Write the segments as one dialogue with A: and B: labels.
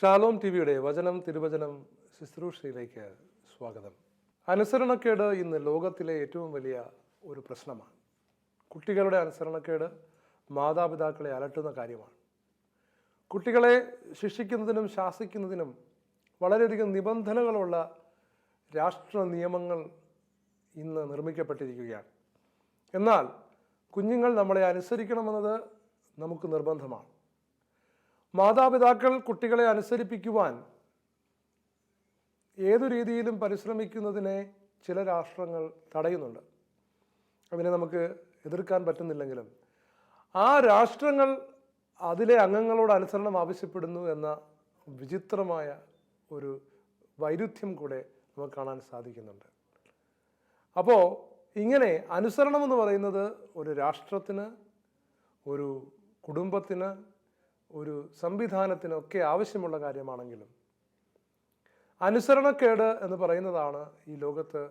A: Shalom T വിയുടെ വചനം തിരുവചനം ശുശ്രൂഷയിലേക്ക് സ്വാഗതം. അനുസരണക്കേട് ഇന്ന് ലോകത്തിലെ ഏറ്റവും വലിയ ഒരു പ്രശ്നമാണ്. കുട്ടികളുടെ അനുസരണക്കേട് മാതാപിതാക്കളെ അലട്ടുന്ന കാര്യമാണ്. കുട്ടികളെ ശിക്ഷിക്കുന്നതിനും ശാസിക്കുന്നതിനും വളരെയധികം നിബന്ധനകളുള്ള രാഷ്ട്ര നിയമങ്ങൾ ഇന്ന് നിർമ്മിക്കപ്പെട്ടിരിക്കുകയാണ്. എന്നാൽ കുഞ്ഞുങ്ങൾ നമ്മളെ അനുസരിക്കണമെന്നത് നമുക്ക് നിർബന്ധമാണ്. മാതാപിതാക്കൾ കുട്ടികളെ അനുസരിപ്പിക്കുവാൻ ഏതു രീതിയിലും പരിശ്രമിക്കുന്നതിനെ ചില രാഷ്ട്രങ്ങൾ തടയുന്നുണ്ട്. അതിനെ നമുക്ക് എതിർക്കാൻ പറ്റുന്നില്ലെങ്കിലും ആ രാഷ്ട്രങ്ങൾ അതിലെ അംഗങ്ങളോട് അനുസരണം ആവശ്യപ്പെടുന്നു എന്ന വിചിത്രമായ ഒരു വൈരുദ്ധ്യം കൂടെ നമുക്ക് കാണാൻ സാധിക്കുന്നുണ്ട്. അപ്പോൾ ഇങ്ങനെ അനുസരണം എന്ന് പറയുന്നത് ഒരു രാഷ്ട്രത്തിന് ഒരു കുടുംബത്തിന് ഒരു സംവിധാനത്തിനൊക്കെ ആവശ്യമുള്ള കാര്യമാണെങ്കിലും അനുസരണക്കേട് എന്ന് പറയുന്നതാണ് ഈ ലോകത്ത്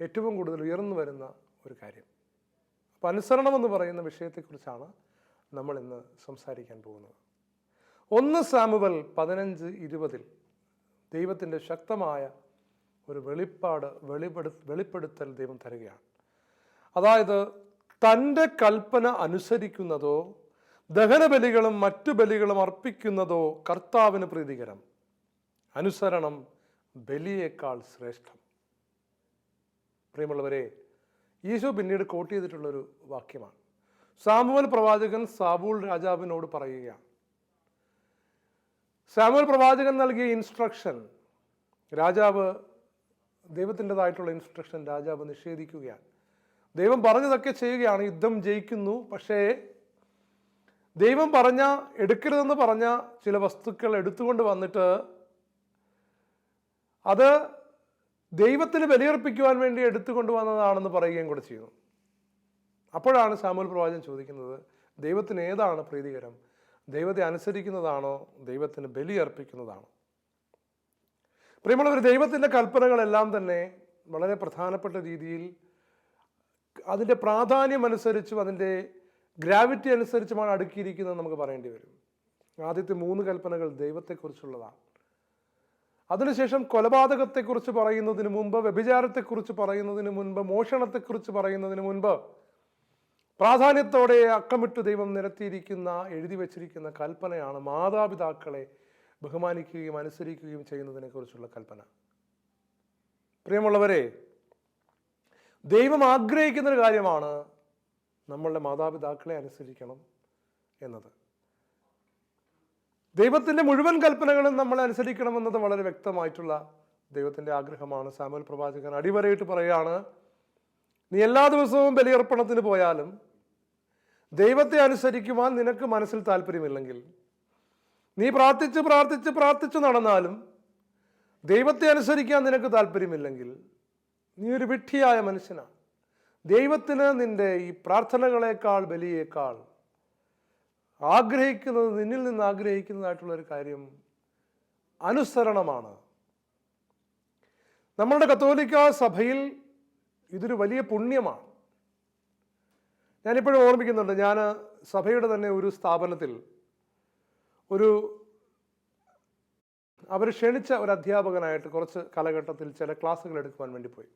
A: ഏറ്റവും കൂടുതൽ ഉയർന്നു വരുന്ന ഒരു കാര്യം. അപ്പം അനുസരണം എന്ന് പറയുന്ന വിഷയത്തെക്കുറിച്ചാണ് നമ്മൾ ഇന്ന് സംസാരിക്കാൻ പോകുന്നത്. ഒന്ന് സാമുവൽ പതിനഞ്ച് ഇരുപതിൽ ദൈവത്തിന്റെ ശക്തമായ ഒരു വെളിപ്പാട് വെളിപ്പെടു വെളിപ്പെടുത്തൽ ദൈവം തരികയാണ്. അതായത് തന്റെ കൽപ്പന അനുസരിക്കുന്നതോ ദഹനബലികളും മറ്റു ബലികളും അർപ്പിക്കുന്നതോ കർത്താവിന് പ്രീതികരം. അനുസരണം ബലിയേക്കാൾ ശ്രേഷ്ഠം. പ്രിയമുള്ളവരെ ഈശോ പിന്നീട് കോട്ട് ചെയ്തിട്ടുള്ളൊരു വാക്യമാണ്. സാമുവൽ പ്രവാചകൻ സാബൂൾ രാജാവിനോട് പറയുകയാണ്. സാമുവൽ പ്രവാചകൻ നൽകിയ ഇൻസ്ട്രക്ഷൻ രാജാവ് ദൈവത്തിന്റെതായിട്ടുള്ള ഇൻസ്ട്രക്ഷൻ രാജാവ് നിഷേധിക്കുകയാണ്. ദൈവം പറഞ്ഞതൊക്കെ ചെയ്യുകയാണ് യുദ്ധം ജയിക്കുന്നു പക്ഷേ ദൈവം പറഞ്ഞ എടുക്കരുതെന്ന് പറഞ്ഞ ചില വസ്തുക്കൾ എടുത്തുകൊണ്ട് വന്നിട്ട് അത് ദൈവത്തിന് ബലിയർപ്പിക്കുവാൻ വേണ്ടി എടുത്തുകൊണ്ട് വന്നതാണെന്ന് പറയുകയും കൂടെ ചെയ്യുന്നു. അപ്പോഴാണ് സാമൂൽ പ്രവാചകൻ ചോദിക്കുന്നത് ദൈവത്തിന് ഏതാണ് പ്രീതികരം? ദൈവത്തെ അനുസരിക്കുന്നതാണോ ദൈവത്തിന് ബലി അർപ്പിക്കുന്നതാണോ പ്രിയമുള്ളവർ ദൈവത്തിന്റെ കൽപ്പനകളെല്ലാം തന്നെ വളരെ പ്രധാനപ്പെട്ട രീതിയിൽ അതിന്റെ പ്രാധാന്യം അനുസരിച്ചും അതിന്റെ ഗ്രാവിറ്റി അനുസരിച്ചുമാണ് അടുക്കിയിരിക്കുന്നത് നമുക്ക് പറയേണ്ടി വരും. ആദ്യത്തെ മൂന്ന് കൽപ്പനകൾ ദൈവത്തെക്കുറിച്ചുള്ളതാണ്. അതിനുശേഷം കൊലപാതകത്തെക്കുറിച്ച് പറയുന്നതിന് മുമ്പ് വ്യഭിചാരത്തെക്കുറിച്ച് പറയുന്നതിന് മുൻപ് മോഷണത്തെക്കുറിച്ച് പറയുന്നതിന് മുൻപ് പ്രാധാന്യത്തോടെ അക്കമിട്ട് ദൈവം നിരത്തിയിരിക്കുന്ന എഴുതി വച്ചിരിക്കുന്ന കൽപ്പനയാണ് മാതാപിതാക്കളെ ബഹുമാനിക്കുകയും അനുസരിക്കുകയും ചെയ്യുന്നതിനെക്കുറിച്ചുള്ള കൽപ്പന. പ്രിയമുള്ളവരെ ദൈവം ആഗ്രഹിക്കുന്ന ഒരു കാര്യമാണ് നമ്മളുടെ മാതാപിതാക്കളെ അനുസരിക്കണം എന്നത്. ദൈവത്തിന്റെ മുഴുവൻ കൽപ്പനകളും നമ്മൾ അനുസരിക്കണമെന്നത് വളരെ വ്യക്തമായിട്ടുള്ള ദൈവത്തിന്റെ ആഗ്രഹമാണ്. സാമുൽ പ്രവാചകൻ അടിവരയിട്ട് പറയുകയാണ് നീ എല്ലാ ദിവസവും ബലിയർപ്പണത്തിന് പോയാലും ദൈവത്തെ അനുസരിക്കുവാൻ നിനക്ക് മനസ്സിൽ താല്പര്യമില്ലെങ്കിൽ നീ പ്രാർത്ഥിച്ച് പ്രാർത്ഥിച്ച് പ്രാർത്ഥിച്ച് നടന്നാലും ദൈവത്തെ അനുസരിക്കാൻ നിനക്ക് താല്പര്യമില്ലെങ്കിൽ നീ ഒരു വിഡ്ഢിയായ മനുഷ്യനാണ് ദൈവത്തിന് നിന്റെ ഈ പ്രാർത്ഥനകളെക്കാൾ ബലിയേക്കാൾ ആഗ്രഹിക്കുന്നത് നിന്നിൽ നിന്ന് ആഗ്രഹിക്കുന്നതായിട്ടുള്ള ഒരു കാര്യം അനുസരണമാണ്. നമ്മളുടെ കത്തോലിക്ക സഭയിൽ ഇതൊരു വലിയ പുണ്യമാണ്. ഞാനിപ്പോഴും ഓർമ്മിക്കുന്നുണ്ട് ഞാൻ സഭയുടെ തന്നെ ഒരു സ്ഥാപനത്തിൽ ഒരു അവർ ക്ഷണിച്ച ഒരു അധ്യാപകനായിട്ട് കുറച്ച് കാലഘട്ടത്തിൽ ചില ക്ലാസ്സുകൾ എടുക്കുവാൻ വേണ്ടി പോയി.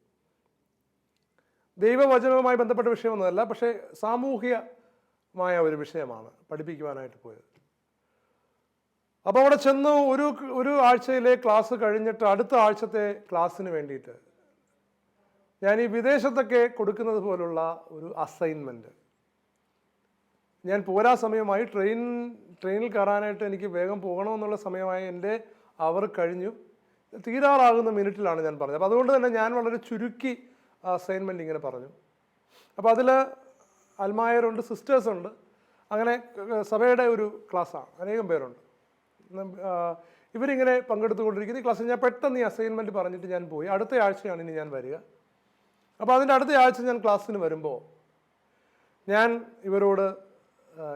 A: ദൈവവചനവുമായി ബന്ധപ്പെട്ട വിഷയമൊന്നുമല്ല പക്ഷേ സാമൂഹികമായ ഒരു വിഷയമാണ് പഠിപ്പിക്കുവാനായിട്ട് പോയത്. അപ്പോൾ അവിടെ ചെന്ന് ഒരു ഒരു ആഴ്ചയിലെ ക്ലാസ് കഴിഞ്ഞിട്ട് അടുത്ത ആഴ്ചത്തെ ക്ലാസ്സിന് വേണ്ടിയിട്ട് ഞാൻ ഈ വിദേശത്തൊക്കെ കൊടുക്കുന്നത് പോലുള്ള ഒരു അസൈൻമെന്റ് ഞാൻ പോരാ സമയമായി ട്രെയിൻ ട്രെയിനിൽ കയറാനായിട്ട് എനിക്ക് വേഗം പോകണമെന്നുള്ള സമയമായി എന്റെ അവർ കഴിഞ്ഞു. തീരാറാകുന്ന മിനിറ്റിലാണ് ഞാൻ പറഞ്ഞത്. അപ്പോൾ അതുകൊണ്ട് തന്നെ ഞാൻ വളരെ ചുരുക്കി അസൈൻമെന്റ് ഇങ്ങനെ പറഞ്ഞു. അപ്പോൾ അതിൽ അൽമായരുണ്ട് സിസ്റ്റേഴ്സുണ്ട്. അങ്ങനെ സഭയുടെ ഒരു ക്ലാസ്സാണ്. അനേകം പേരുണ്ട്. ഇവരിങ്ങനെ പങ്കെടുത്തുകൊണ്ടിരിക്കുന്ന. ക്ലാസ്സിൽ ഞാൻ പെട്ടെന്ന് ഈ അസൈൻമെന്റ് പറഞ്ഞിട്ട് ഞാൻ പോയി. അടുത്ത ആഴ്ചയാണ് ഇനി ഞാൻ വരിക. അപ്പോൾ അതിന്റെ അടുത്ത ആഴ്ച ഞാൻ ക്ലാസ്സിന് വരുമ്പോൾ ഞാൻ ഇവരോട്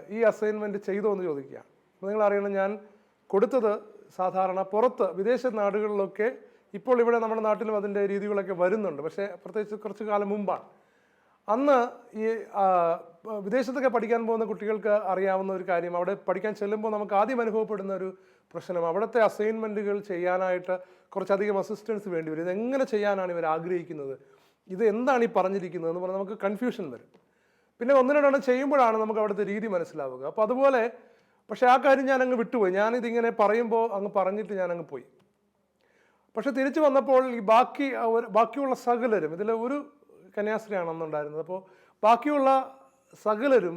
A: ഈ അസൈൻമെന്റ് ചെയ്തോ എന്ന് ചോദിക്കുക. നിങ്ങൾ അറിയണം ഞാൻ കൊടുത്തത് സാധാരണ പുറത്ത് വിദേശ നാടുകളിലൊക്കെ ഇപ്പോൾ ഇവിടെ നമ്മുടെ നാട്ടിലും അതിന്റെ രീതികളൊക്കെ വരുന്നുണ്ട്. പക്ഷേ പ്രത്യേകിച്ച് കുറച്ച് കാലം മുമ്പാണ്. അന്ന് ഈ വിദേശത്തൊക്കെ പഠിക്കാൻ പോകുന്ന കുട്ടികൾക്ക് അറിയാവുന്ന ഒരു കാര്യം അവിടെ പഠിക്കാൻ ചെല്ലുമ്പോൾ നമുക്ക് ആദ്യം അനുഭവപ്പെടുന്ന ഒരു പ്രശ്നം അവിടുത്തെ അസൈൻമെന്റുകൾ ചെയ്യാനായിട്ട് കുറച്ചധികം അസിസ്റ്റൻസ് വേണ്ടി വരും. ഇതെങ്ങനെ ചെയ്യാനാണ് ഇവർ ആഗ്രഹിക്കുന്നത്? ഇത് എന്താണ് ഈ പറഞ്ഞിരിക്കുന്നത് എന്ന് പറഞ്ഞാൽ നമുക്ക് കൺഫ്യൂഷൻ വരും. പിന്നെ ഒന്ന് രണ്ടെണ്ണം ചെയ്യുമ്പോഴാണ് നമുക്ക് അവിടുത്തെ രീതി മനസ്സിലാവുക. അപ്പോൾ അതുപോലെ പക്ഷേ ആ കാര്യം ഞാൻ അങ്ങ് വിട്ടുപോയി. ഞാനിതിങ്ങനെ പറയുമ്പോൾ അങ്ങ് പറഞ്ഞിട്ട് ഞാൻ അങ്ങ് പോയി. പക്ഷെ തിരിച്ചു വന്നപ്പോൾ ഈ ബാക്കി ബാക്കിയുള്ള സകലരും ഇതിൽ ഒരു കന്യാസ്ത്രീയാണ് അന്നുണ്ടായിരുന്നത് അപ്പോൾ ബാക്കിയുള്ള സകലരും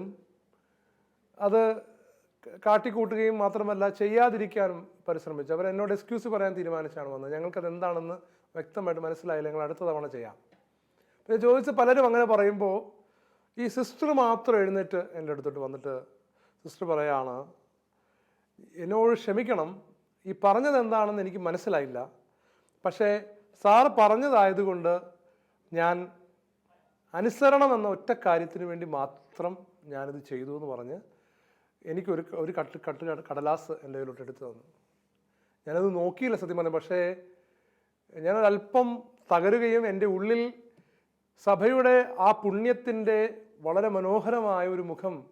A: അത് കാട്ടിക്കൂട്ടുകയും മാത്രമല്ല ചെയ്യാതിരിക്കാനും പരിശ്രമിച്ചു. അവർ എന്നോട് എക്സ്ക്യൂസ് പറയാൻ തീരുമാനിച്ചാണ് വന്നത്. ഞങ്ങൾക്കത് എന്താണെന്ന് വ്യക്തമായിട്ട് മനസ്സിലായില്ല. ഞങ്ങൾ അടുത്ത തവണ ചെയ്യാം. പിന്നെ ചോദിച്ച പലരും അങ്ങനെ പറയുമ്പോൾ ഈ സിസ്റ്റർ മാത്രം എഴുന്നേറ്റ് എന്റെ അടുത്തോട്ട് വന്നിട്ട് സിസ്റ്റർ പറയാണ് എന്നോട് ക്ഷമിക്കണം. ഈ പറഞ്ഞത് എന്താണെന്ന് എനിക്ക് മനസ്സിലായില്ല. പക്ഷേ സാറ് പറഞ്ഞതായതുകൊണ്ട് ഞാൻ അനുസരണം എന്ന ഒറ്റ കാര്യത്തിന് വേണ്ടി മാത്രം ഞാനിത് ചെയ്തു എന്ന് പറഞ്ഞ് എനിക്കൊരു ഒരു കട്ട് കട്ട് കടലാസ് എന്റെ കയ്യിലോട്ട് എടുത്തു തന്നു. ഞാനത് നോക്കിയില്ല സത്യം പറഞ്ഞു. പക്ഷേ ഞാനൊരല്പം തകരുകയും എന്റെ ഉള്ളിൽ സഭയുടെ ആ പുണ്യത്തിന്റെ വളരെ മനോഹരമായ ഒരു മുഖം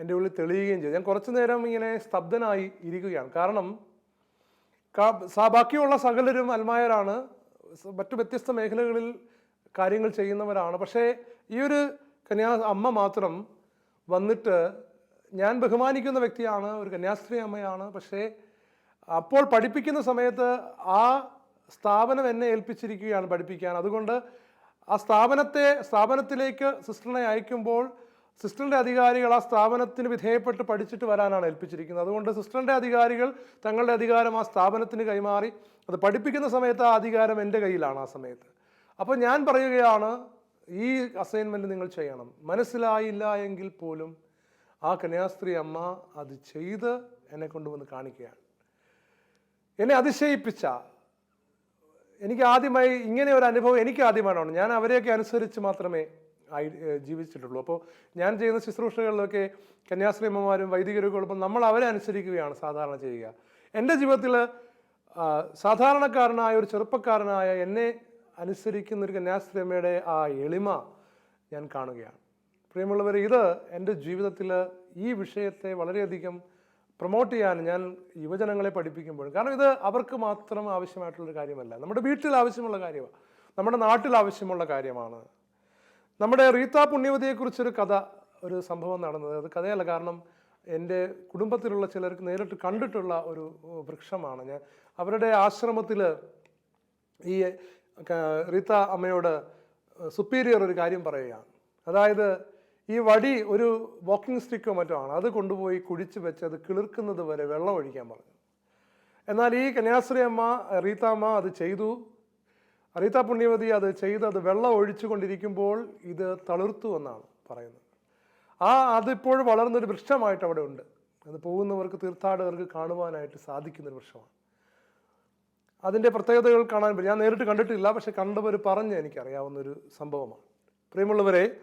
A: എന്റെ ഉള്ളിൽ തെളിയുകയും ചെയ്തു. ഞാൻ കുറച്ചു നേരം ഇങ്ങനെ സ്തബ്ധനായി ഇരിക്കുകയാണ്. കാരണം ബാക്കിയുള്ള സകലരും അൽമായരാണ്. മറ്റു വ്യത്യസ്ത മേഖലകളിൽ കാര്യങ്ങൾ ചെയ്യുന്നവരാണ്. പക്ഷേ ഈ ഒരു കന്യാ അമ്മ മാത്രം വന്നിട്ട് ഞാൻ ബഹുമാനിക്കുന്ന വ്യക്തിയാണ് ഒരു കന്യാസ്ത്രീ അമ്മയാണ്. പക്ഷേ അപ്പോൾ പഠിപ്പിക്കുന്ന സമയത്ത് ആ സ്ഥാപനം എന്നെ ഏൽപ്പിച്ചിരിക്കുകയാണ് പഠിപ്പിക്കാൻ. അതുകൊണ്ട് ആ സ്ഥാപനത്തെ സ്ഥാപനത്തിലേക്ക് സിസ്റ്ററിനെ അയക്കുമ്പോൾ സിസ്റ്ററിന്റെ അധികാരികൾ ആ സ്ഥാപനത്തിന് വിധേയപ്പെട്ട് പഠിച്ചിട്ട് വരാനാണ് ഏൽപ്പിച്ചിരിക്കുന്നത്. അതുകൊണ്ട് സിസ്റ്ററിന്റെ അധികാരികൾ തങ്ങളുടെ അധികാരം ആ സ്ഥാപനത്തിന് കൈമാറി അത് പഠിപ്പിക്കുന്ന സമയത്ത് ആ അധികാരം എന്റെ കയ്യിലാണ് ആ സമയത്ത്. അപ്പോൾ ഞാൻ പറയുകയാണ് ഈ അസൈൻമെന്റ് നിങ്ങൾ ചെയ്യണം. മനസ്സിലായില്ല എങ്കിൽ പോലും ആ കന്യാസ്ത്രീ അമ്മ അത് ചെയ്ത് എന്നെ കൊണ്ടുവന്ന് കാണിക്കുകയാണ്. എന്നെ അതിശയിപ്പിച്ച എനിക്ക് ആദ്യമായി ഇങ്ങനെ ഒരു അനുഭവം എനിക്ക് ആദ്യമായിട്ടാണ് ഞാൻ അവരെയൊക്കെ അനുസരിച്ച് മാത്രമേ ജീവിച്ചിട്ടുള്ളൂ. അപ്പോൾ ഞാൻ ചെയ്യുന്ന ശുശ്രൂഷകളിലൊക്കെ കന്യാസ്ത്രീമ്മമാരും വൈദികരൊക്കെ നമ്മൾ അവരെ അനുസരിക്കുകയാണ് സാധാരണ ചെയ്യുക. എന്റെ ജീവിതത്തിൽ സാധാരണക്കാരനായ ഒരു ചെറുപ്പക്കാരനായ എന്നെ അനുസരിക്കുന്ന ഒരു കന്യാസ്ത്രീമ്മയുടെ ആ എളിമ ഞാൻ കാണുകയാണ്. പ്രിയമുള്ളവർ ഇത് എന്റെ ജീവിതത്തിൽ ഈ വിഷയത്തെ വളരെയധികം പ്രൊമോട്ട് ചെയ്യാൻ ഞാൻ യുവജനങ്ങളെ പഠിപ്പിക്കുമ്പോൾ കാരണം ഇത് അവർക്ക് മാത്രം ആവശ്യമായിട്ടുള്ളൊരു കാര്യമല്ല. നമ്മുടെ വീട്ടിൽ ആവശ്യമുള്ള കാര്യമാണ് നമ്മുടെ നാട്ടിൽ ആവശ്യമുള്ള കാര്യമാണ്. നമ്മുടെ റീത്ത പുണ്യവതിയെക്കുറിച്ചൊരു കഥ ഒരു സംഭവം നടന്നത്. അത് കഥയല്ല കാരണം എന്റെ കുടുംബത്തിലുള്ള ചിലർക്ക് നേരിട്ട് കണ്ടിട്ടുള്ള ഒരു വൃക്ഷമാണ്. ഞാൻ അവരുടെ ആശ്രമത്തിൽ ഈ റീത്ത അമ്മയോട് സുപ്പീരിയർ ഒരു കാര്യം പറയുകയാണ്. അതായത് ഈ വടി ഒരു വാക്കിംഗ് സ്റ്റിക്കോ മറ്റോ ആണ്. അത് കൊണ്ടുപോയി കുഴിച്ച് വെച്ച് അത് കിളിർക്കുന്നത് വരെ വെള്ളം ഒഴിക്കാൻ പറഞ്ഞു. എന്നാൽ ഈ കന്യാശ്രീ അമ്മ റീതാമ്മ അത് ചെയ്തു. റീത്ത പുണ്യവതി അത് ചെയ്ത് അത് വെള്ളം ഒഴിച്ചുകൊണ്ടിരിക്കുമ്പോൾ ഇത് തളിർത്തു എന്നാണ് പറയുന്നത്. ആ അതിപ്പോൾ വളർന്നൊരു വൃക്ഷമായിട്ട് അവിടെ ഉണ്ട്. അത് പോകുന്നവർക്ക് തീർത്ഥാടകർക്ക് കാണുവാനായിട്ട് സാധിക്കുന്നൊരു വൃക്ഷമാണ്. അതിന്റെ പ്രത്യേകതകൾ കാണാൻ പറ്റും. ഞാൻ നേരിട്ട് കണ്ടിട്ടില്ല പക്ഷെ കണ്ടവർ പറഞ്ഞ് എനിക്കറിയാവുന്നൊരു സംഭവമാണ്. പ്രിയമുള്ളവരെ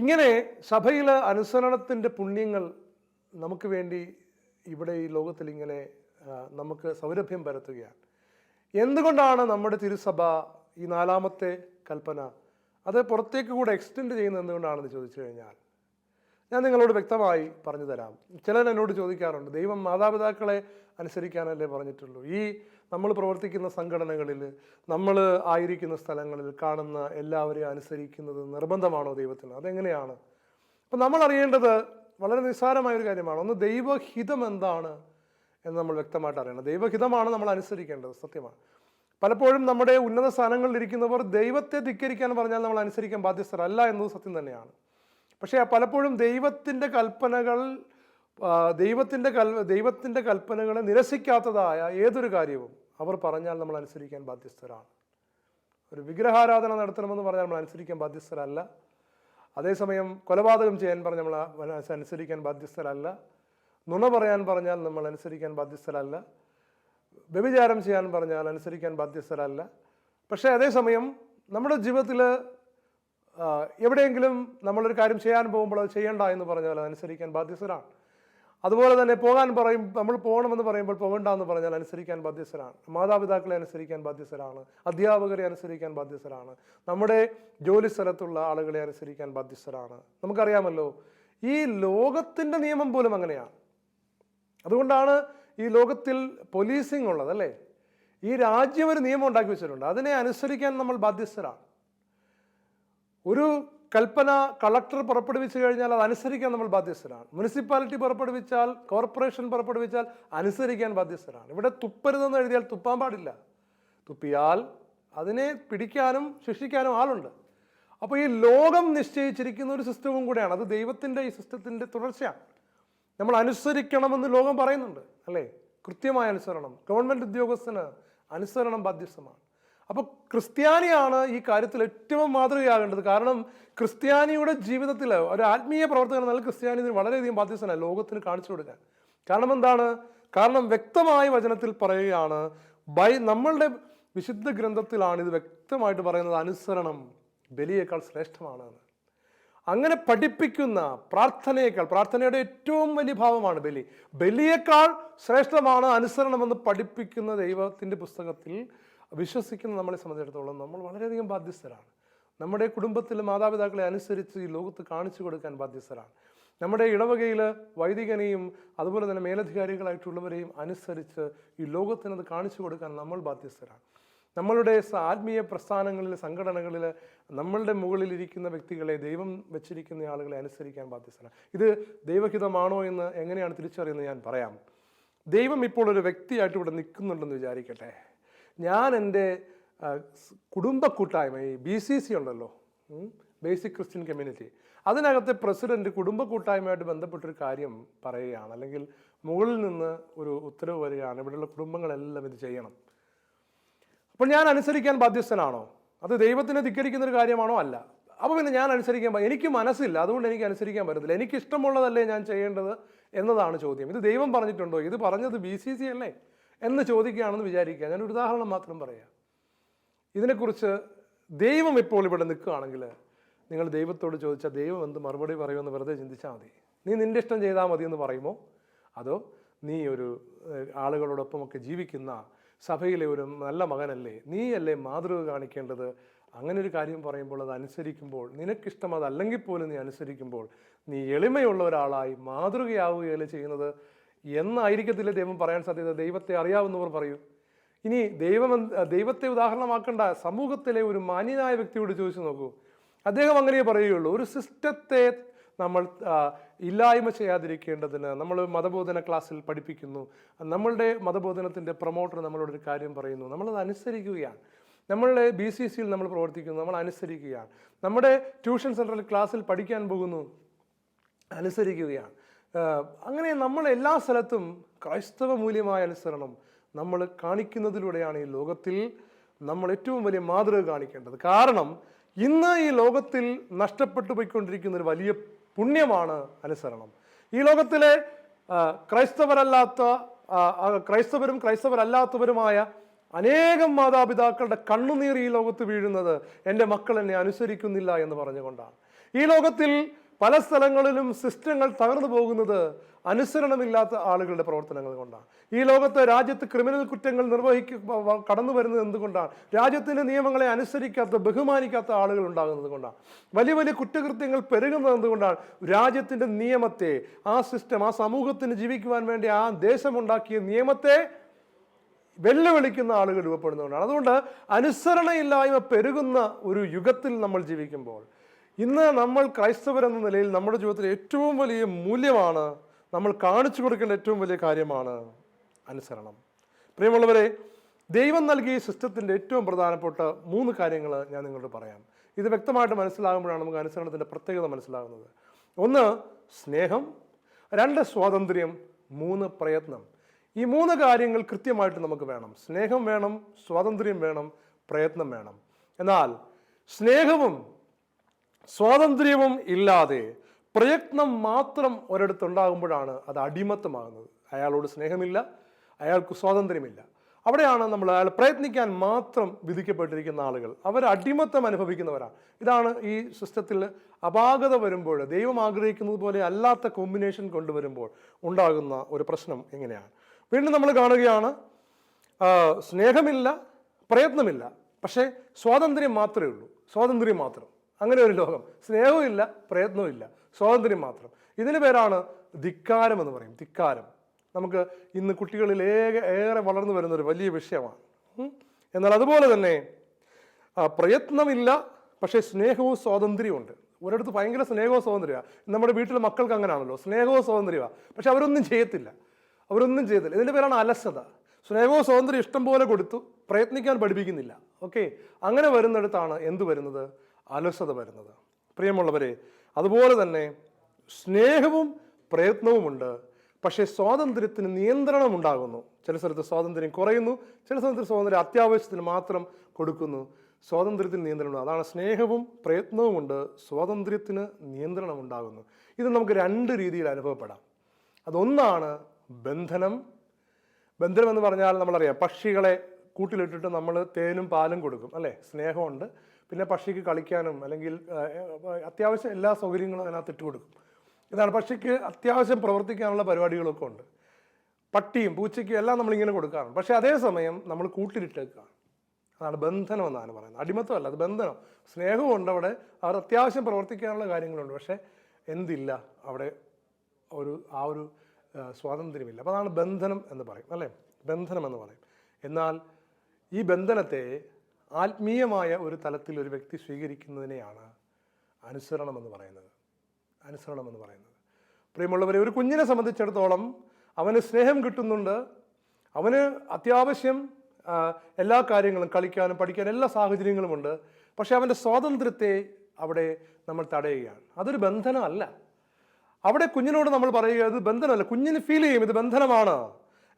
A: ഇങ്ങനെ സഭയിൽ അനുസരണത്തിന്റെ പുണ്യങ്ങൾ നമുക്ക് വേണ്ടി ഇവിടെ ഈ ലോകത്തിൽ ഇങ്ങനെ നമുക്ക് സൗരഭ്യം പരത്തുകയാണ്. എന്തുകൊണ്ടാണ് നമ്മുടെ തിരുസഭ ഈ നാലാമത്തെ കൽപ്പന? അത് പുറത്തേക്ക് കൂടെ എക്സ്റ്റെൻഡ് ചെയ്യുന്നത് എന്തുകൊണ്ടാണെന്ന് ചോദിച്ചു കഴിഞ്ഞാൽ ഞാൻ നിങ്ങളോട് വ്യക്തമായി പറഞ്ഞു തരാം. ചിലർ എന്നോട് ചോദിക്കാറുണ്ട് ദൈവം മാതാപിതാക്കളെ അനുസരിക്കാനല്ലേ പറഞ്ഞിട്ടുള്ളൂ? ഈ നമ്മൾ പ്രവർത്തിക്കുന്ന സംഘടനകളിൽ നമ്മൾ ആയിരിക്കുന്ന സ്ഥലങ്ങളിൽ കാണുന്ന എല്ലാവരെയും അനുസരിക്കുന്നത് നിർബന്ധമാണോ ദൈവത്തിന്? അതെങ്ങനെയാണ്? അപ്പം നമ്മൾ അറിയേണ്ടത് വളരെ നിസ്സാരമായ ഒരു കാര്യമാണ്. ഒന്ന് ദൈവഹിതം എന്താണ് എന്ന് നമ്മൾ വ്യക്തമായിട്ട് അറിയണം. ദൈവഹിതമാണ് നമ്മൾ അനുസരിക്കേണ്ടത് സത്യമാണ്. പലപ്പോഴും നമ്മുടെ ഉന്നത സ്ഥാനങ്ങളിൽ ഇരിക്കുന്നവർ ദൈവത്തെ ധിക്കരിക്കാൻ പറഞ്ഞാൽ നമ്മൾ അനുസരിക്കാൻ ബാധ്യസ്ഥരല്ല എന്നത് സത്യം തന്നെയാണ്. പക്ഷേ പലപ്പോഴും ദൈവത്തിന്റെ കൽപ്പനകൾ ദൈവത്തിന്റെ കൽ ദൈവത്തിന്റെ കൽപ്പനകളെ നിരസിക്കാത്തതായ ഏതൊരു കാര്യവും അവർ പറഞ്ഞാൽ നമ്മൾ അനുസരിക്കാൻ ബാധ്യസ്ഥരാണ്. ഒരു വിഗ്രഹാരാധന നടത്തണമെന്ന് പറഞ്ഞാൽ നമ്മൾ അനുസരിക്കാൻ ബാധ്യസ്ഥരല്ല. അതേസമയം കൊലപാതകം ചെയ്യാൻ പറഞ്ഞാൽ നമ്മൾ അനുസരിക്കാൻ ബാധ്യസ്ഥരല്ല. നുണ പറയാൻ പറഞ്ഞാൽ നമ്മൾ അനുസരിക്കാൻ ബാധ്യസ്ഥരല്ല. വ്യഭിചാരം ചെയ്യാൻ പറഞ്ഞാൽ അനുസരിക്കാൻ ബാധ്യസ്ഥരല്ല. പക്ഷേ അതേസമയം നമ്മുടെ ജീവിതത്തിൽ എവിടെയെങ്കിലും നമ്മളൊരു കാര്യം ചെയ്യാൻ പോകുമ്പോൾ അത് ചെയ്യണ്ട എന്ന് പറഞ്ഞാൽ അതനുസരിക്കാൻ ബാധ്യസ്ഥരാണ്. അതുപോലെ തന്നെ പോകാൻ പറയും നമ്മൾ പോകണമെന്ന് പറയുമ്പോൾ പോകണ്ട എന്ന് പറഞ്ഞാൽ അനുസരിക്കാൻ ബാധ്യസ്ഥരാണ്. മാതാപിതാക്കളെ അനുസരിക്കാൻ ബാധ്യസ്ഥരാണ്. അധ്യാപകരെ അനുസരിക്കാൻ ബാധ്യസ്ഥരാണ്. നമ്മുടെ ജോലി സ്ഥലത്തുള്ള ആളുകളെ അനുസരിക്കാൻ ബാധ്യസ്ഥരാണ്. നമുക്കറിയാമല്ലോ ഈ ലോകത്തിന്റെ നിയമം പോലും അങ്ങനെയാണ്. അതുകൊണ്ടാണ് ഈ ലോകത്തിൽ പോലീസിംഗ് ഉള്ളത് അല്ലേ? ഈ രാജ്യം ഒരു നിയമം ഉണ്ടാക്കി വെച്ചിട്ടുണ്ട്. അതിനെ അനുസരിക്കാൻ നമ്മൾ ബാധ്യസ്ഥരാണ്. ഒരു കൽപ്പന കളക്ടർ പുറപ്പെടുവിച്ചു കഴിഞ്ഞാൽ അത് അനുസരിക്കാൻ നമ്മൾ ബാധ്യസ്ഥരാണ്. മുനിസിപ്പാലിറ്റി പുറപ്പെടുവിച്ചാൽ കോർപ്പറേഷൻ പുറപ്പെടുവിച്ചാൽ അനുസരിക്കാൻ ബാധ്യസ്ഥരാണ്. ഇവിടെ തുപ്പരുതെന്ന് എഴുതിയാൽ തുപ്പാൻ പാടില്ല. തുപ്പിയാൽ അതിനെ പിടിക്കാനും ശിക്ഷിക്കാനും ആളുണ്ട്. അപ്പോൾ ഈ ലോകം നിശ്ചയിച്ചിരിക്കുന്ന ഒരു സിസ്റ്റവും കൂടെയാണ്. അത് ദൈവത്തിന്റെ ഈ സിസ്റ്റത്തിന്റെ തുടർച്ചയാണ്. നമ്മൾ അനുസരിക്കണമെന്ന് ലോകം പറയുന്നുണ്ട് അല്ലേ? കൃത്യമായ അനുസരണം. ഗവൺമെന്റ് ഉദ്യോഗസ്ഥന് അനുസരണം ബാധ്യസ്ഥമാണ്. അപ്പോൾ ക്രിസ്ത്യാനിയാണ് ഈ കാര്യത്തിൽ ഏറ്റവും മാതൃകയാകേണ്ടത്. കാരണം ക്രിസ്ത്യാനിയുടെ ജീവിതത്തിൽ ഒരു ആത്മീയ പ്രവർത്തകൻ എന്നാൽ ക്രിസ്ത്യാനി ഇതിന് വളരെയധികം ബാധ്യസ്ഥനാണ്. ലോകത്തിന് കാണിച്ചു കൊടുക്കാൻ. കാരണം എന്താണ്? കാരണം വ്യക്തമായ വചനത്തിൽ പറയുകയാണ് ബൈ നമ്മളുടെ വിശുദ്ധ ഗ്രന്ഥത്തിലാണ് ഇത് വ്യക്തമായിട്ട് പറയുന്നത് അനുസരണം. ബലിയേക്കാൾ ശ്രേഷ്ഠമാണെന്ന് അങ്ങനെ പഠിപ്പിക്കുന്ന പ്രാർത്ഥനയേക്കാൾ പ്രാർത്ഥനയുടെ ഏറ്റവും വലിയ ഭാവമാണ് ബലി. ബലിയേക്കാൾ ശ്രേഷ്ഠമാണ് അനുസരണമെന്ന് പഠിപ്പിക്കുന്ന ദൈവത്തിന്റെ പുസ്തകത്തിൽ വിശ്വസിക്കുന്ന നമ്മളെ സംബന്ധിച്ചിടത്തോളം നമ്മൾ വളരെയധികം ബാധ്യസ്ഥരാണ്. നമ്മുടെ കുടുംബത്തിലെ മാതാപിതാക്കളെ അനുസരിച്ച് ഈ ലോകത്ത് കാണിച്ചു കൊടുക്കാൻ ബാധ്യസ്ഥരാണ്. നമ്മുടെ ഇടവകയിൽ വൈദികനെയും അതുപോലെ തന്നെ മേലധികാരികളായിട്ടുള്ളവരെയും അനുസരിച്ച് ഈ ലോകത്തിനത് കാണിച്ചു കൊടുക്കാൻ നമ്മൾ ബാധ്യസ്ഥരാണ്. നമ്മളുടെ ആത്മീയ പ്രസ്ഥാനങ്ങളിൽ സംഘടനകളിൽ നമ്മളുടെ മുകളിൽ ഇരിക്കുന്ന വ്യക്തികളെ ദൈവം വെച്ചിരിക്കുന്ന ആളുകളെ അനുസരിക്കാൻ ബാധ്യസ്ഥരാണ്. ഇത് ദൈവഹിതമാണോ എന്ന് എങ്ങനെയാണ് തിരിച്ചറിയുന്നത് ഞാൻ പറയാം. ദൈവം ഇപ്പോൾ ഒരു വ്യക്തിയായിട്ട് ഇവിടെ നിൽക്കുന്നുണ്ടെന്ന് വിചാരിക്കട്ടെ. ഞാൻ എന്റെ കുടുംബ കൂട്ടായ്മ ഈ ബി സി സി ഉണ്ടല്ലോ ബേസിക് ക്രിസ്ത്യൻ കമ്മ്യൂണിറ്റി അതിനകത്തെ പ്രസിഡന്റ് കുടുംബ കൂട്ടായ്മയായിട്ട് ബന്ധപ്പെട്ടൊരു കാര്യം പറയുകയാണ്. അല്ലെങ്കിൽ മുകളിൽ നിന്ന് ഒരു ഉത്തരവ് വരികയാണ് ഇവിടെയുള്ള കുടുംബങ്ങളെല്ലാം ഇത് ചെയ്യണം. അപ്പോൾ ഞാൻ അനുസരിക്കാൻ ബാധ്യസ്ഥനാണോ? അത് ദൈവത്തിനെ ധിക്കരിക്കുന്ന ഒരു കാര്യമാണോ അല്ല. അപ്പോൾ പിന്നെ ഞാൻ അനുസരിക്കാൻ എനിക്ക് മനസ്സില്ല അതുകൊണ്ട് എനിക്ക് അനുസരിക്കാൻ പറ്റത്തില്ല. എനിക്ക് ഇഷ്ടമുള്ളതല്ലേ ഞാൻ ചെയ്യേണ്ടത് എന്നതാണ് ചോദ്യം. ഇത് ദൈവം പറഞ്ഞിട്ടുണ്ടോ? ഇത് പറഞ്ഞത് ബി സി സി അല്ലേ? എന്ന് ചോദിക്കുകയാണെന്ന് വിചാരിക്കുക. ഞാൻ ഒരു ഉദാഹരണം മാത്രം പറയാം. ഇതിനെക്കുറിച്ച് ദൈവം ഇപ്പോൾ ഇവിടെ നിൽക്കുകയാണെങ്കിൽ നിങ്ങൾ ദൈവത്തോട് ചോദിച്ചാൽ ദൈവം എന്ത് മറുപടി പറയുമെന്ന് വെറുതെ ചിന്തിച്ചാൽ മതി. നീ നിന്റെ ഇഷ്ടം ചെയ്താൽ മതി എന്ന് പറയുമോ? അതോ നീ ഒരു ആളുകളോടൊപ്പമൊക്കെ ജീവിക്കുന്ന സഭയിലെ ഒരു നല്ല മകനല്ലേ? നീ അല്ലേ മാതൃക കാണിക്കേണ്ടത്? അങ്ങനെ ഒരു കാര്യം പറയുമ്പോൾ അത് അനുസരിക്കുമ്പോൾ നിനക്കിഷ്ടം അതല്ലെങ്കിൽ പോലും നീ അനുസരിക്കുമ്പോൾ നീ എളിമയുള്ള ഒരാളായി മാതൃകയാവുകയല്ലേ ചെയ്യുന്നത്? എന്നായിരിക്കത്തില്ല ദൈവം പറയാൻ സാധ്യത. ദൈവത്തെ അറിയാവുന്നവർ പറയൂ. ഇനി ദൈവം ദൈവത്തെ ഉദാഹരണമാക്കേണ്ട. സമൂഹത്തിലെ ഒരു മാന്യനായ വ്യക്തിയോട് ചോദിച്ചു നോക്കൂ. അദ്ദേഹം അങ്ങനെ പറയുകയുള്ളൂ. ഒരു സിസ്റ്റത്തെ നമ്മൾ ഇല്ലായ്മ ചെയ്യാതിരിക്കേണ്ടതിന് നമ്മൾ മതബോധന ക്ലാസ്സിൽ പഠിപ്പിക്കുന്നു. നമ്മളുടെ മതബോധനത്തിന്റെ പ്രൊമോട്ടർ നമ്മളോടൊരു കാര്യം പറയുന്നു. നമ്മളത് അനുസരിക്കുകയാണ്. നമ്മളുടെ ബി സി സിയിൽ നമ്മൾ പ്രവർത്തിക്കുന്നു. നമ്മൾ അനുസരിക്കുകയാണ്. നമ്മുടെ ട്യൂഷൻ സെന്ററിൽ ക്ലാസ്സിൽ പഠിക്കാൻ പോകുന്നു. അനുസരിക്കുകയാണ്. അങ്ങനെ നമ്മൾ എല്ലാ സ്ഥലത്തും ക്രൈസ്തവ മൂല്യമായ അനുസരണം നമ്മൾ കാണിക്കുന്നതിലൂടെയാണ് ഈ ലോകത്തിൽ നമ്മൾ ഏറ്റവും വലിയ മാതൃക കാണിക്കേണ്ടത്. കാരണം ഇന്ന് ഈ ലോകത്തിൽ നഷ്ടപ്പെട്ടു പോയിക്കൊണ്ടിരിക്കുന്ന ഒരു വലിയ പുണ്യമാണ് അനുസരണം. ഈ ലോകത്തിലെ ക്രൈസ്തവരല്ലാത്ത ക്രൈസ്തവരും ക്രൈസ്തവരല്ലാത്തവരുമായ അനേകം മാതാപിതാക്കളുടെ കണ്ണുനീർ ഈ ലോകത്ത് വീഴുന്നത് എന്റെ മക്കൾ എന്നെ അനുസരിക്കുന്നില്ല എന്ന് പറഞ്ഞുകൊണ്ടാണ്. ഈ ലോകത്തിൽ പല സ്ഥലങ്ങളിലും സിസ്റ്റങ്ങൾ തകർന്നു പോകുന്നത് അനുസരണമില്ലാത്ത ആളുകളുടെ പ്രവർത്തനങ്ങൾ കൊണ്ടാണ്. ഈ ലോകത്ത് രാജ്യത്ത് ക്രിമിനൽ കുറ്റങ്ങൾ നിർവഹിക്ക കടന്നു വരുന്നത് എന്തുകൊണ്ടാണ്? രാജ്യത്തിന്റെ നിയമങ്ങളെ അനുസരിക്കാത്ത ബഹുമാനിക്കാത്ത ആളുകൾ ഉണ്ടാകുന്നത് കൊണ്ടാണ്. വലിയ വലിയ കുറ്റകൃത്യങ്ങൾ പെരുകുന്നത് എന്തുകൊണ്ടാണ്? രാജ്യത്തിന്റെ നിയമത്തെ ആ സിസ്റ്റം ആ സമൂഹത്തിന് ജീവിക്കുവാൻ വേണ്ടി ആ ദേശമുണ്ടാക്കിയ നിയമത്തെ വെല്ലുവിളിക്കുന്ന ആളുകൾ രൂപപ്പെടുന്നതുകൊണ്ടാണ്. അതുകൊണ്ട് അനുസരണയില്ലായ്മ പെരുകുന്ന ഒരു യുഗത്തിൽ നമ്മൾ ജീവിക്കുമ്പോൾ ഇന്ന് നമ്മൾ ക്രൈസ്തവരെന്ന നിലയിൽ നമ്മുടെ ജീവിതത്തിൽ ഏറ്റവും വലിയ മൂല്യമാണ് നമ്മൾ കാണിച്ചു കൊടുക്കേണ്ട ഏറ്റവും വലിയ കാര്യമാണ് അനുസരണം. പ്രിയമുള്ളവരെ ദൈവം നൽകിയ സിസ്റ്റത്തിന്റെ ഏറ്റവും പ്രധാനപ്പെട്ട മൂന്ന് കാര്യങ്ങൾ ഞാൻ നിങ്ങളോട് പറയാം. ഇത് വ്യക്തമായിട്ട് മനസ്സിലാകുമ്പോഴാണ് നമുക്ക് അനുസരണത്തിന്റെ പ്രത്യേകത മനസ്സിലാകുന്നത്. ഒന്ന് സ്നേഹം. രണ്ട് സ്വാതന്ത്ര്യം. മൂന്ന് പ്രയത്നം. ഈ മൂന്ന് കാര്യങ്ങൾ കൃത്യമായിട്ട് നമുക്ക് വേണം. സ്നേഹം വേണം സ്വാതന്ത്ര്യം വേണം പ്രയത്നം വേണം. എന്നാൽ സ്നേഹവും സ്വാതന്ത്ര്യവും ഇല്ലാതെ പ്രയത്നം മാത്രം ഒരിടത്തുണ്ടാകുമ്പോഴാണ് അത് അടിമത്തമാകുന്നത്. അയാളോട് സ്നേഹമില്ല അയാൾക്ക് സ്വാതന്ത്ര്യമില്ല. അവിടെയാണ് നമ്മൾ അയാൾ പ്രയത്നിക്കാൻ മാത്രം വിധിക്കപ്പെട്ടിരിക്കുന്ന ആളുകൾ. അവർ അടിമത്തം അനുഭവിക്കുന്നവരാണ്. ഇതാണ് ഈ സിസ്റ്റത്തിൽ അപാകത വരുമ്പോൾ ദൈവം ആഗ്രഹിക്കുന്നത് പോലെ അല്ലാത്ത കോമ്പിനേഷൻ കൊണ്ടുവരുമ്പോൾ ഉണ്ടാകുന്ന ഒരു പ്രശ്നം എങ്ങനെയാണ് വീണ്ടും നമ്മൾ കാണുകയാണ് സ്നേഹമില്ല പ്രയത്നമില്ല. പക്ഷേ സ്വാതന്ത്ര്യം മാത്രമേ ഉള്ളൂ. സ്വാതന്ത്ര്യം മാത്രം. അങ്ങനെ ഒരു ലോകം. സ്നേഹവും പ്രയത്നവും ഇല്ല സ്വാതന്ത്ര്യം മാത്രം. ഇതിന് പേരാണ് ധിക്കാരം എന്ന് പറയും. ധിക്കാരം. നമുക്ക് ഇന്ന് കുട്ടികളിൽ ഏക ഏറെ വളർന്നു വരുന്ന ഒരു വലിയ വിഷയമാണ്. എന്നാൽ അതുപോലെ തന്നെ പ്രയത്നമില്ല പക്ഷേ സ്നേഹവും സ്വാതന്ത്ര്യവും ഉണ്ട്. ഒരിടത്ത് ഭയങ്കര സ്നേഹവും സ്വാതന്ത്ര്യമാണ് നമ്മുടെ വീട്ടിലെ മക്കൾക്ക് അങ്ങനെയാണല്ലോ. സ്നേഹവും സ്വാതന്ത്ര്യമാണ് പക്ഷെ അവരൊന്നും ചെയ്യത്തില്ല. അവരൊന്നും ചെയ്തില്ല ഇതിന്റെ പേരാണ് അലസത. സ്നേഹവും സ്വാതന്ത്ര്യം ഇഷ്ടം പോലെ കൊടുത്തു പ്രയത്നിക്കാൻ പഠിപ്പിക്കുന്നില്ല. ഓക്കെ? അങ്ങനെ വരുന്നിടത്താണ് എന്ത് വരുന്നത്? അലസത വരുന്നത്. പ്രിയമുള്ളവരെ അതുപോലെ തന്നെ സ്നേഹവും പ്രയത്നവുമുണ്ട്. പക്ഷേ സ്വാതന്ത്ര്യത്തിന് നിയന്ത്രണം ഉണ്ടാകുന്നു ചില സ്ഥലത്ത് സ്വാതന്ത്ര്യം കുറയുന്നു ചില സ്ഥലത്ത് സ്വാതന്ത്ര്യം അത്യാവശ്യത്തിന് മാത്രം കൊടുക്കുന്നു. സ്വാതന്ത്ര്യത്തിന് നിയന്ത്രണം അതാണ് സ്നേഹവും പ്രയത്നവുമുണ്ട്. സ്വാതന്ത്ര്യത്തിന് നിയന്ത്രണം ഉണ്ടാകുന്നു ഇത് നമുക്ക് രണ്ട് രീതിയിൽ അനുഭവപ്പെടാം. അതൊന്നാണ് ബന്ധനം. ബന്ധനം എന്ന് പറഞ്ഞാൽ നമ്മളറിയാം പക്ഷികളെ കൂട്ടിലിട്ടിട്ട് നമ്മൾ തേനും പാലും കൊടുക്കും അല്ലേ? സ്നേഹമുണ്ട്. പിന്നെ പക്ഷിക്ക് കളിക്കാനും അല്ലെങ്കിൽ അത്യാവശ്യം എല്ലാ സൗകര്യങ്ങളും അതിനകത്ത് ഇട്ട് കൊടുക്കും. ഇതാണ് പക്ഷിക്ക് അത്യാവശ്യം പ്രവർത്തിക്കാനുള്ള പരിപാടികളൊക്കെ ഉണ്ട്. പട്ടിയും പൂച്ചയ്ക്കും എല്ലാം നമ്മളിങ്ങനെ കൊടുക്കാറുണ്ട്. പക്ഷേ അതേസമയം നമ്മൾ കൂട്ടിലിട്ടേക്കാണ്. അതാണ് ബന്ധനം എന്നാണ് പറയുന്നത്. അടിമത്തമല്ല അത് ബന്ധനം. സ്നേഹമുണ്ട് അവിടെ. അവർ അത്യാവശ്യം പ്രവർത്തിക്കാനുള്ള കാര്യങ്ങളുണ്ട്. പക്ഷേ എന്തില്ല അവിടെ ഒരു ആ ഒരു സ്വാതന്ത്ര്യമില്ല. അപ്പോൾ അതാണ് ബന്ധനം എന്ന് പറയും അല്ലേ? ബന്ധനം എന്ന് പറയും. എന്നാൽ ഈ ബന്ധനത്തെ ആത്മീയമായ ഒരു തലത്തിൽ ഒരു വ്യക്തി സ്വീകരിക്കുന്നതിനെയാണ് അനുസരണം എന്ന് പറയുന്നത്. അനുസരണം എന്ന് പറയുന്നത്. പ്രിയമുള്ളവരെ ഒരു കുഞ്ഞിനെ സംബന്ധിച്ചിടത്തോളം അവന് സ്നേഹം കിട്ടുന്നുണ്ട്. അവന് അത്യാവശ്യം എല്ലാ കാര്യങ്ങളും കളിക്കാനും പഠിക്കാനും എല്ലാ സാഹചര്യങ്ങളുമുണ്ട്. പക്ഷെ അവന്റെ സ്വാതന്ത്ര്യത്തെ അവിടെ നമ്മൾ തടയുകയാണ്. അതൊരു ബന്ധനമല്ല. അവിടെ കുഞ്ഞിനോട് നമ്മൾ പറയുക ഇത് ബന്ധനമല്ല. കുഞ്ഞിന് ഫീൽ ചെയ്യും ഇത് ബന്ധനമാണ്.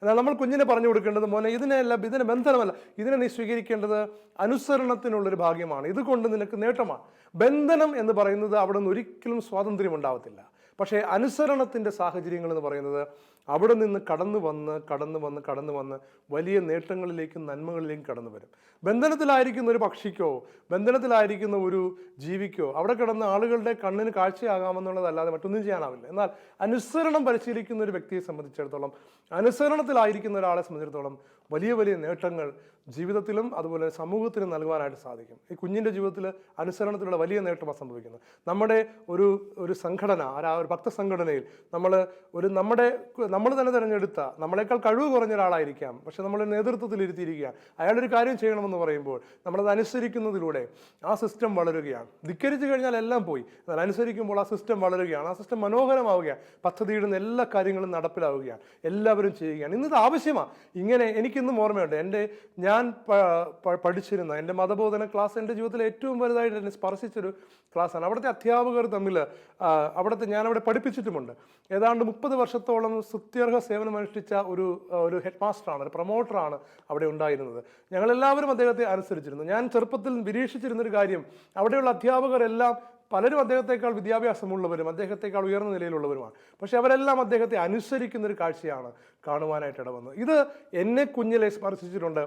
A: എന്നാൽ നമ്മൾ കുഞ്ഞിനെ പറഞ്ഞു കൊടുക്കേണ്ടത് മോനെ ഇതിനെയല്ല ഇതിനെ ബന്ധനമല്ല. ഇതിനെ നീ സ്വീകരിക്കേണ്ടത് അനുസരണത്തിനുള്ളൊരു ഭാഗ്യമാണ്. ഇതുകൊണ്ട് നിനക്ക് നേട്ടമാണ്. ബന്ധനം എന്ന് പറയുന്നത് അവിടെ നിന്ന് ഒരിക്കലും സ്വാതന്ത്ര്യം ഉണ്ടാവത്തില്ല പക്ഷേ അനുസരണത്തിന്റെ സാഹചര്യങ്ങൾ എന്ന് പറയുന്നത് അവിടെ നിന്ന് കടന്നു വന്ന് കടന്നു വന്ന് കടന്നു വന്ന് വലിയ നേട്ടങ്ങളിലേക്കും നന്മകളിലേക്കും കടന്നു വരും. ബന്ധനത്തിലായിരിക്കുന്ന ഒരു പക്ഷിക്കോ ബന്ധനത്തിലായിരിക്കുന്ന ഒരു ജീവിക്കോ അവിടെ കിടന്ന ആളുകളുടെ കണ്ണിന് കാഴ്ചയാകാമെന്നുള്ളതല്ലാതെ മറ്റൊന്നും ചെയ്യാനാവില്ല. എന്നാൽ അനുസരണം പരിശീലിക്കുന്ന ഒരു വ്യക്തിയെ സംബന്ധിച്ചിടത്തോളം അനുസരണത്തിലായിരിക്കുന്ന ഒരാളെ സംബന്ധിച്ചിടത്തോളം വലിയ വലിയ നേട്ടങ്ങൾ ജീവിതത്തിലും അതുപോലെ സമൂഹത്തിലും നൽകുവാനായിട്ട് സാധിക്കും. ഈ കുഞ്ഞിന്റെ ജീവിതത്തിൽ അനുസരണത്തിലുള്ള വലിയ നേട്ടമാണ് സംഭവിക്കുന്നത്. നമ്മുടെ ഒരു ഒരു സംഘടന ആ ഒരു ഭക്ത സംഘടനയിൽ നമ്മൾ ഒരു നമ്മുടെ നമ്മൾ തന്നെ തിരഞ്ഞെടുത്ത നമ്മളെക്കാൾ കഴിവ് കുറഞ്ഞ ഒരാളായിരിക്കാം. പക്ഷെ നമ്മൾ നേതൃത്വത്തിൽ ഇരുത്തിയിരിക്കുക അയാളൊരു കാര്യം ചെയ്യണമെന്ന് പറയുമ്പോൾ നമ്മളത് അനുസരിക്കുന്നതിലൂടെ ആ സിസ്റ്റം വളരുകയാണ്. ധിക്കരിച്ചു കഴിഞ്ഞാൽ എല്ലാം പോയി. എന്നാൽ അനുസരിക്കുമ്പോൾ ആ സിസ്റ്റം വളരുകയാണ്. ആ സിസ്റ്റം മനോഹരമാവുകയാണ്. പദ്ധതിയിടുന്ന എല്ലാ കാര്യങ്ങളും നടപ്പിലാവുകയാണ്. എല്ലാവരും ചെയ്യുകയാണ്. ഇന്നത് ആവശ്യമാണ്. ഇങ്ങനെ എനിക്കിന്നും ഓർമ്മയുണ്ട്. എന്റെ ഞാൻ പഠിച്ചിരുന്ന എന്റെ മതബോധന ക്ലാസ് എന്റെ ജീവിതത്തിൽ ഏറ്റവും വലുതായിട്ട് എന്നെ സ്പർശിച്ചൊരു ക്ലാസ്സാണ്. അവിടുത്തെ അധ്യാപകർ തമ്മിൽ അവിടുത്തെ ഞാനവിടെ പഠിപ്പിച്ചിട്ടുമുണ്ട്. ഏതാണ്ട് മുപ്പത് വർഷത്തോളം സുത്യർഹ സേവനം അനുഷ്ഠിച്ച ഒരു ഒരു ഹെഡ് മാസ്റ്ററാണ് ഒരു പ്രൊമോട്ടറാണ് അവിടെ ഉണ്ടായിരുന്നത്. ഞങ്ങളെല്ലാവരും അദ്ദേഹത്തെ അനുസരിച്ചിരുന്നു. ഞാൻ ചെറുപ്പത്തിൽ നിരീക്ഷിച്ചിരുന്നൊരു കാര്യം അവിടെയുള്ള അധ്യാപകരെല്ലാം പലരും അദ്ദേഹത്തെക്കാൾ വിദ്യാഭ്യാസമുള്ളവരും അദ്ദേഹത്തെക്കാൾ ഉയർന്ന നിലയിലുള്ളവരുമാണ്. പക്ഷെ അവരെല്ലാം അദ്ദേഹത്തെ അനുസരിക്കുന്ന ഒരു കാഴ്ചയാണ് കാണുവാനായിട്ട് ഇടവന്നത് ഇത് എന്നെ കുഞ്ഞിലെ സ്പർശിച്ചിട്ടുണ്ട്.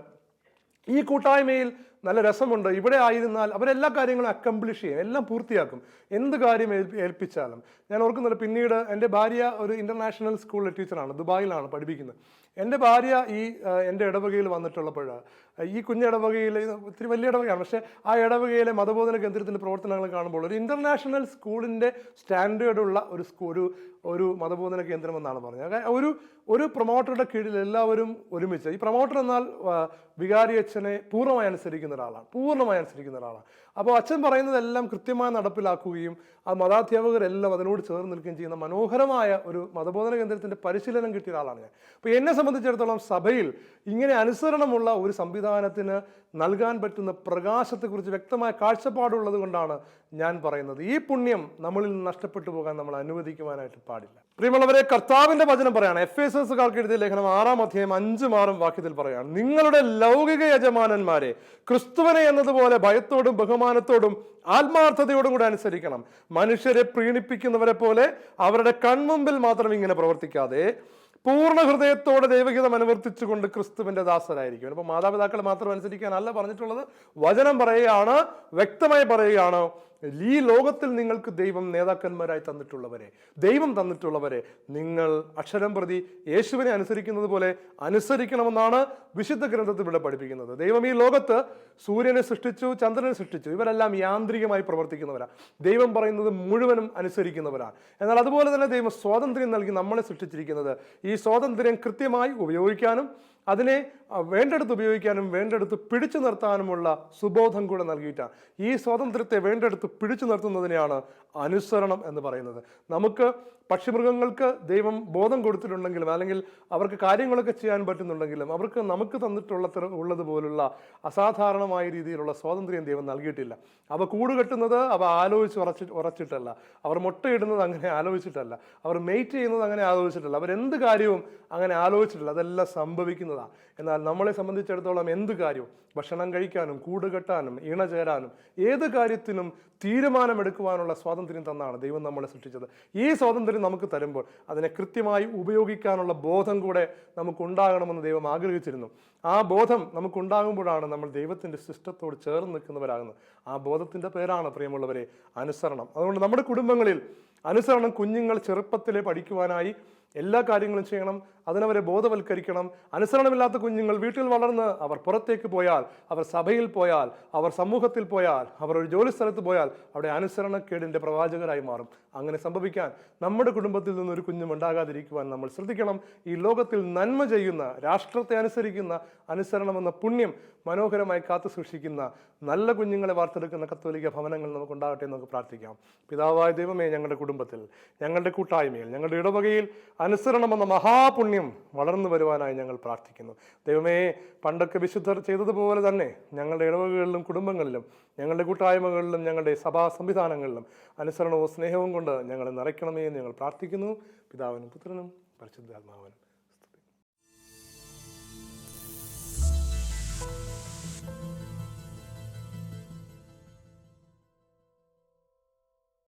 A: ഈ കൂട്ടായ്മയിൽ നല്ല രസമുണ്ട്. ഇവിടെ ആയിരുന്നാൽ അവരെല്ലാ കാര്യങ്ങളും അക്കംപ്ലിഷ് ചെയ്യും. എല്ലാം പൂർത്തിയാക്കും. എന്ത് കാര്യം ഏൽപ്പി- ഏൽപ്പിച്ചാലും. ഞാൻ ഓർക്കുന്നില്ല പിന്നീട് എന്റെ ഭാര്യ ഒരു ഇന്റർനാഷണൽ സ്കൂളിലെ ടീച്ചറാണ് ദുബായിലാണ് പഠിപ്പിക്കുന്നത്. എന്റെ ഭാര്യ ഈ എന്റെ ഇടവകയിൽ വന്നിട്ടുള്ളപ്പോൾ ഈ കുഞ്ഞ ഇടവകയിൽ ഒത്തിരി വലിയ ഇടവകയാണ്. പക്ഷേ ആ ഇടവകയിലെ മതബോധന കേന്ദ്രത്തിന്റെ പ്രവർത്തനങ്ങൾ കാണുമ്പോൾ ഒരു ഇന്റർനാഷണൽ സ്കൂളിന്റെ സ്റ്റാൻഡേർഡുള്ള ഒരു സ്കൂ ഒരു ഒരു മതബോധന കേന്ദ്രം എന്നാണ് പറഞ്ഞത്. ഒരു ഒരു പ്രൊമോട്ടറുടെ കീഴിൽ എല്ലാവരും ഒരുമിച്ച്. ഈ പ്രൊമോട്ടർ എന്നാൽ വികാരി അച്ഛനെ പൂർണമായി അനുസരിക്കുന്ന ഒരാളാണ് പൂർണമായി അനുസരിക്കുന്ന ഒരാളാണ് അപ്പോൾ അച്ഛൻ പറയുന്നതെല്ലാം കൃത്യമായി നടപ്പിലാക്കുകയും ആ മതാധ്യാപകരെല്ലാം അതിനോട് ചേർന്ന് നിൽക്കുകയും ചെയ്യുന്ന മനോഹരമായ ഒരു മതബോധന കേന്ദ്രത്തിന്റെ പരിശീലനം കിട്ടിയ ഒരാളാണ് ഞാൻ. അപ്പോൾ എന്നെ സംബന്ധിച്ചിടത്തോളം സഭയിൽ ഇങ്ങനെ അനുസരണമുള്ള ഒരു സംവിധാനത്തിന് നൽകാൻ പറ്റുന്ന പ്രകാശത്തെക്കുറിച്ച് വ്യക്തമായ കാഴ്ചപ്പാടുള്ളത് കൊണ്ടാണ് ഞാൻ പറയുന്നത്. ഈ പുണ്യം നമ്മളിൽ നഷ്ടപ്പെട്ടു പോകാൻ നമ്മൾ അനുവദിക്കുവാനായിട്ട് പാടില്ല. പ്രിയമുള്ളവരെ കർത്താവിന്റെ വചനം പറയാണ്. എഫ് എസ് എസുകാർക്ക് എഴുതിയ ലേഖനം ആറാം അധ്യായം അഞ്ചും ആറും വാക്യത്തിൽ പറയാണ്. നിങ്ങളുടെ ലൗകിക യജമാനന്മാരെ ക്രിസ്തുവനെ എന്നതുപോലെ ഭയത്തോടും ബഹുമാനത്തോടും ആത്മാർത്ഥതയോടും കൂടെ അനുസരിക്കണം. മനുഷ്യരെ പ്രീണിപ്പിക്കുന്നവരെ പോലെ അവരുടെ കൺമുമ്പിൽ മാത്രം ഇങ്ങനെ പ്രവർത്തിക്കാതെ പൂർണ ഹൃദയത്തോടെ ദൈവഹിതം അനുവർത്തിച്ചുകൊണ്ട് ക്രിസ്തുവിന്റെ ദാസരായിരിക്കും. അപ്പോൾ മാതാപിതാക്കളെ മാത്രം അനുസരിക്കാനല്ല പറഞ്ഞിട്ടുള്ളത്. വചനം പറയുകയാണ് വ്യക്തമായി പറയുകയാണ്. ഈ ലോകത്തിൽ നിങ്ങൾക്ക് ദൈവം നേതാക്കന്മാരായി തന്നിട്ടുള്ളവരെ ദൈവം തന്നിട്ടുള്ളവരെ നിങ്ങൾ അക്ഷരം പ്രതി യേശുവിനെ അനുസരിക്കുന്നത് പോലെ അനുസരിക്കണമെന്നാണ് വിശുദ്ധ ഗ്രന്ഥത്തിൽ ഇവിടെ പഠിപ്പിക്കുന്നത്. ദൈവം ഈ ലോകത്ത് സൂര്യനെ സൃഷ്ടിച്ചു ചന്ദ്രനെ സൃഷ്ടിച്ചു. ഇവരെല്ലാം യാന്ത്രികമായി പ്രവർത്തിക്കുന്നവരാണ് ദൈവം പറയുന്നത് മുഴുവനും അനുസരിക്കുന്നവരാണ് എന്നാൽ അതുപോലെ തന്നെ ദൈവം സ്വാതന്ത്ര്യം നൽകി നമ്മളെ സൃഷ്ടിച്ചിരിക്കുന്നത് ഈ സ്വാതന്ത്ര്യം കൃത്യമായി ഉപയോഗിക്കാനും അതിനെ വേണ്ടെടുത്ത് ഉപയോഗിക്കാനും വേണ്ടെടുത്ത് പിടിച്ചു നിർത്താനുമുള്ള സുബോധം കൂടെ നൽകിയിട്ടാണ്. ഈ സ്വാതന്ത്ര്യത്തെ വേണ്ടെടുത്ത് പിടിച്ചു നിർത്തുന്നതിനെയാണ് അനുസരണം എന്ന് പറയുന്നത്. നമുക്ക് പക്ഷിമൃഗങ്ങൾക്ക് ദൈവം ബോധം കൊടുത്തിട്ടുണ്ടെങ്കിലും അല്ലെങ്കിൽ അവർക്ക് കാര്യങ്ങളൊക്കെ ചെയ്യാൻ പറ്റുന്നുണ്ടെങ്കിലും അവർക്ക് നമുക്ക് തന്നിട്ടുള്ള ഉള്ളതുപോലുള്ള അസാധാരണമായ രീതിയിലുള്ള സ്വാതന്ത്ര്യം ദൈവം നൽകിയിട്ടില്ല. അവ കൂട് കെട്ടുന്നത് അവ ആലോചിച്ച് ഉറച്ചി ഉറച്ചിട്ടല്ല. അവർ മുട്ടയിടുന്നത് അങ്ങനെ ആലോചിച്ചിട്ടല്ല. അവർ മെയ്റ്റ് ചെയ്യുന്നത് അങ്ങനെ ആലോചിച്ചിട്ടല്ല. അവരെന്ത് കാര്യവും അങ്ങനെ ആലോചിച്ചിട്ടില്ല. അതെല്ലാം സംഭവിക്കുന്നതാണ് എന്നാൽ നമ്മളെ സംബന്ധിച്ചിടത്തോളം എന്ത് കാര്യവും? ഭക്ഷണം കഴിക്കാനും കൂട് കെട്ടാനും ഇണ ചേരാനും ഏത് കാര്യത്തിനും തീരുമാനമെടുക്കുവാനുള്ള സ്വാതന്ത്ര്യം തന്നാണ് ദൈവം നമ്മളെ സൃഷ്ടിച്ചത്. ഈ സ്വാതന്ത്ര്യം നമുക്ക് തരുമ്പോൾ അതിനെ കൃത്യമായി ഉപയോഗിക്കാനുള്ള ബോധം കൂടെ നമുക്കുണ്ടാകണമെന്ന് ദൈവം ആഗ്രഹിച്ചിരുന്നു. ആ ബോധം നമുക്കുണ്ടാകുമ്പോഴാണ് നമ്മൾ ദൈവത്തിന്റെ സിസ്റ്റത്തോട് ചേർന്ന് നിൽക്കുന്നവരാകുന്നത്. ആ ബോധത്തിന്റെ പേരാണ് പ്രിയമുള്ളവരെ അനുസരണം. അതുകൊണ്ട് നമ്മുടെ കുടുംബങ്ങളിൽ അനുസരണം കുഞ്ഞുങ്ങൾ ചെറുപ്പത്തിലെ പഠിക്കുവാനായി എല്ലാ കാര്യങ്ങളും ചെയ്യണം അതിനവരെ ബോധവൽക്കരിക്കണം. അനുസരണമില്ലാത്ത കുഞ്ഞുങ്ങൾ വീട്ടിൽ വളർന്ന് അവർ പുറത്തേക്ക് പോയാൽ അവർ സഭയിൽ പോയാൽ അവർ സമൂഹത്തിൽ പോയാൽ അവർ ഒരു ജോലി സ്ഥലത്ത് പോയാൽ അവിടെ അനുസരണക്കേടിന്റെ പ്രവാചകരായി മാറും. അങ്ങനെ സംഭവിക്കാൻ നമ്മുടെ കുടുംബത്തിൽ നിന്നൊരു കുഞ്ഞും ഉണ്ടാകാതിരിക്കുവാൻ നമ്മൾ ശ്രദ്ധിക്കണം. ഈ ലോകത്തിൽ നന്മ ചെയ്യുന്ന രാഷ്ട്രത്തെ അനുസരിക്കുന്ന അനുസരണമെന്ന പുണ്യം മനോഹരമായി കാത്തു സൂക്ഷിക്കുന്ന നല്ല കുഞ്ഞുങ്ങളെ വാർത്തെടുക്കുന്ന കത്തോലിക്ക ഭവനങ്ങൾ നമുക്കുണ്ടാകട്ടെ എന്ന് നമുക്ക് പ്രാർത്ഥിക്കാം. പിതാവായ ദൈവമേ ഞങ്ങളുടെ കുടുംബത്തിൽ ഞങ്ങളുടെ കൂട്ടായ്മയിൽ ഞങ്ങളുടെ ഇടവകയിൽ അനുസരണമെന്ന മഹാപുണ്യം വളർന്നു വരുവാനായി ഞങ്ങൾ പ്രാർത്ഥിക്കുന്നു. ദൈവമേ പണ്ടൊക്കെ വിശുദ്ധർ ചെയ്തതുപോലെ തന്നെ ഞങ്ങളുടെ ഇടവകകളിലും കുടുംബങ്ങളിലും ഞങ്ങളുടെ കൂട്ടായ്മകളിലും ഞങ്ങളുടെ സഭാ സംവിധാനങ്ങളിലും അനുസരണവും സ്നേഹവും കൊണ്ട് ഞങ്ങളെ നിറയ്ക്കണമേ എന്ന് ഞങ്ങൾ പ്രാർത്ഥിക്കുന്നു. പിതാവിനും പുത്രനും പരിശുദ്ധാത്മാവനും.